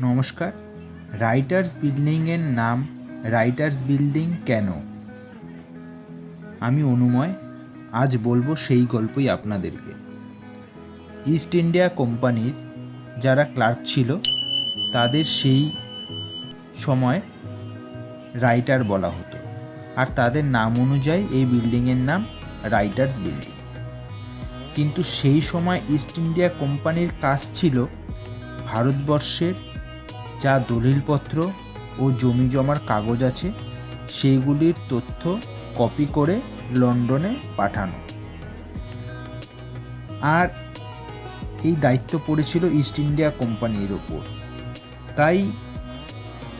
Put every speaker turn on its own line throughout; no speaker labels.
নমস্কার। রাইটার্স বিল্ডিংয়ের নাম রাইটার্স বিল্ডিং কেন? আমি অনুময়, আজ বলব সেই গল্পই আপনাদেরকে। ইস্ট ইন্ডিয়া কোম্পানির যারা ক্লার্ক ছিল, তাদের সেই সময় রাইটার বলা হতো। আর তাদের নাম অনুযায়ী এই বিল্ডিংয়ের নাম রাইটার্স বিল্ডিং কিন্তু সেই সময় ইস্ট ইন্ডিয়া কোম্পানির কাজ ছিল ভারতবর্ষের যা দলিলপত্র ও জমি জমার কাগজ আছে, সেইগুলির তথ্য কপি করে লন্ডনে পাঠানো। আর এই দায়িত্ব পড়েছিল ইস্ট ইন্ডিয়া কোম্পানির ওপর। তাই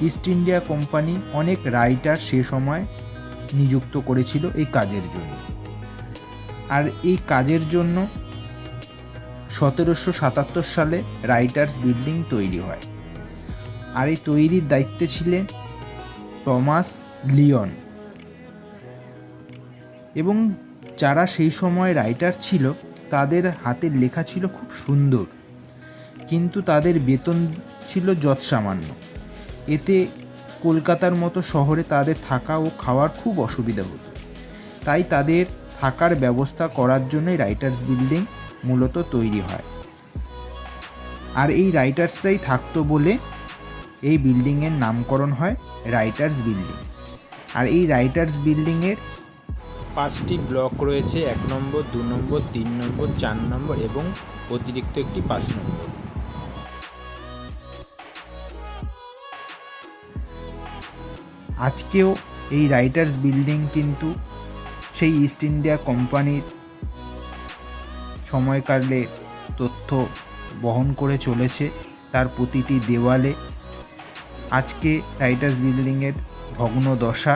ইস্ট ইন্ডিয়া কোম্পানি অনেক রাইটার সে সময় নিযুক্ত করেছিল এই কাজের জন্য। আর এই কাজের জন্য সতেরোশো সাতাত্তর সালে রাইটার্স বিল্ডিং তৈরি হয়। আর এই তৈরির দায়িত্বে ছিলেন টমাস লিওন। এবং যারা সেই সময় রাইটার ছিল, তাদের হাতের লেখা ছিল খুব সুন্দর। কিন্তু তাদের বেতন ছিল যৎসামান্য। এতে কলকাতার মতো শহরে তাদের থাকা ও খাওয়ার খুব অসুবিধা হতো। তাই তাদের থাকার ব্যবস্থা করার জন্যই রাইটার্স বিল্ডিং মূলত তৈরি হয়। আর এই রাইটার্সরাই থাকতো বলে এই বিল্ডিংয়ের নামকরণ হয় রাইটার্স বিল্ডিং। আর এই রাইটার্স বিল্ডিংয়ের
পাঁচটি ব্লক রয়েছে, এক নম্বর, দু নম্বর, তিন নম্বর, চার নম্বর এবং অতিরিক্ত একটি পাঁচ নম্বর।
আজকেও এই রাইটার্স বিল্ডিং কিন্তু সেই ইস্ট ইন্ডিয়া কোম্পানির সময়কালে তথ্য বহন করে চলেছে। তার প্রতিটি দেওয়ালে আজকে রাইটার্স বিল্ডিংয়ের ভগ্ন দশা,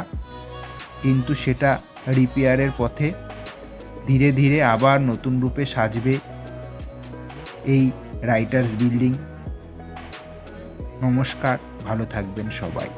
কিন্তু সেটা রিপেয়ারের পথে ধীরে ধীরে আবার নতুন রূপে সাজবে এই রাইটার্স বিল্ডিং। নমস্কার, ভালো থাকবেন সবাই।